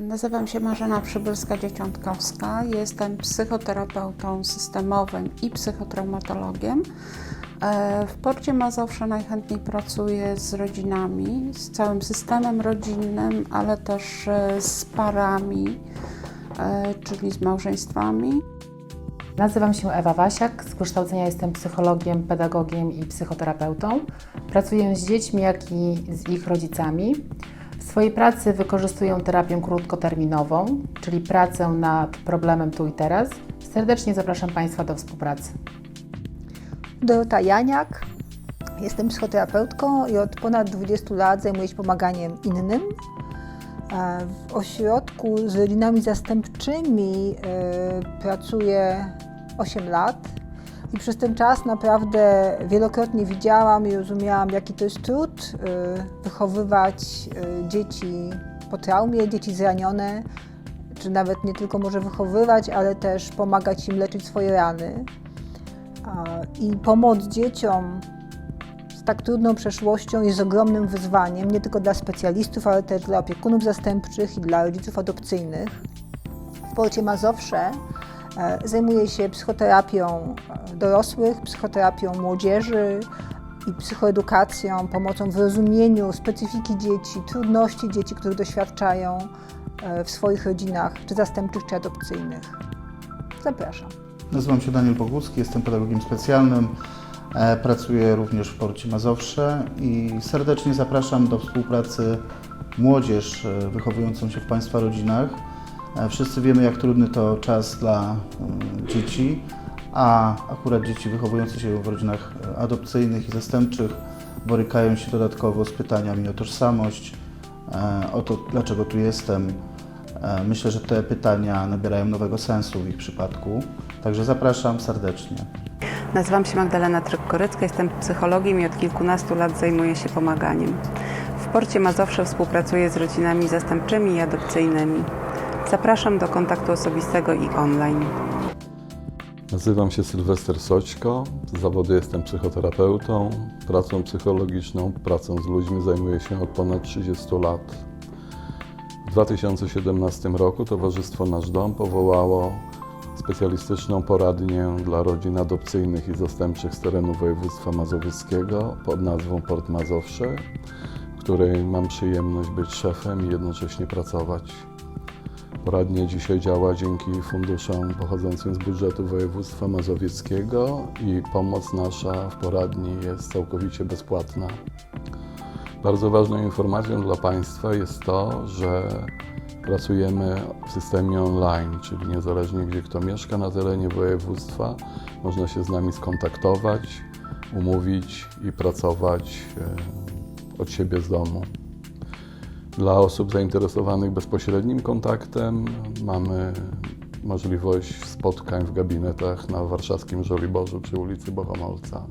Nazywam się Marzena Przybylska-Dzieciątkowska. Jestem psychoterapeutą systemowym i psychotraumatologiem. E, W Porcie Mazowsze najchętniej pracuję z rodzinami, z całym systemem rodzinnym, ale też e, z parami, e, czyli z małżeństwami. Nazywam się Ewa Wasiak, z wykształcenia jestem psychologiem, pedagogiem i psychoterapeutą. Pracuję z dziećmi, jak i z ich rodzicami. Swojej pracy wykorzystuję terapię krótkoterminową, czyli pracę nad problemem tu i teraz. Serdecznie zapraszam Państwa do współpracy. Dorota Janiak. Jestem psychoterapeutką i od ponad 20 lat zajmuję się pomaganiem innym. E, W ośrodku z rodzinami zastępczymi e, pracuję 8 lat i przez ten czas naprawdę wielokrotnie widziałam i rozumiałam, jaki to jest trud e, wychowywać e, dzieci po traumie, dzieci zranione, czy nawet nie tylko może wychowywać, ale też pomagać im leczyć swoje rany. I pomoc dzieciom z tak trudną przeszłością jest ogromnym wyzwaniem, nie tylko dla specjalistów, ale też dla opiekunów zastępczych i dla rodziców adopcyjnych. W Porcie Mazowsze zajmuję się psychoterapią e, dorosłych, psychoterapią młodzieży i psychoedukacją, pomocą w rozumieniu specyfiki dzieci, trudności dzieci, których doświadczają e, w swoich rodzinach, czy zastępczych, czy adopcyjnych. Zapraszam. Nazywam się Daniel Bogucki, jestem pedagogiem specjalnym. E, Pracuję również w Porcie Mazowsze i serdecznie zapraszam do współpracy młodzież e, wychowującą się w Państwa rodzinach. E, Wszyscy wiemy, jak trudny to czas dla mm, dzieci, a akurat dzieci wychowujące się w rodzinach e, adopcyjnych i zastępczych borykają się dodatkowo z pytaniami o tożsamość, e, o to, dlaczego tu jestem, E, Myślę, że te pytania nabierają nowego sensu w ich przypadku, także zapraszam serdecznie. Nazywam się Magdalena Tryk-Korycka, jestem psychologiem i od kilkunastu lat zajmuję się pomaganiem. W Porcie Mazowsze współpracuję z rodzinami zastępczymi i adopcyjnymi. Zapraszam do kontaktu osobistego i online. Nazywam się Sylwester Soćko, z zawodu jestem psychoterapeutą. Pracą psychologiczną, pracą z ludźmi zajmuję się od ponad 30 lat. W 2017 roku Towarzystwo Nasz Dom powołało specjalistyczną poradnię dla rodzin adopcyjnych i zastępczych z terenu województwa mazowieckiego pod nazwą Port Mazowsze, której mam przyjemność być szefem i jednocześnie pracować. Poradnia dzisiaj działa dzięki funduszom pochodzącym z budżetu województwa mazowieckiego i pomoc nasza w poradni jest całkowicie bezpłatna. Bardzo ważną informacją dla Państwa jest to, że pracujemy w systemie online, czyli niezależnie gdzie kto mieszka na terenie województwa, można się z nami skontaktować, umówić i pracować e, od siebie z domu. Dla osób zainteresowanych bezpośrednim kontaktem mamy możliwość spotkań w gabinetach na warszawskim Żoliborzu przy ulicy Bohomolca.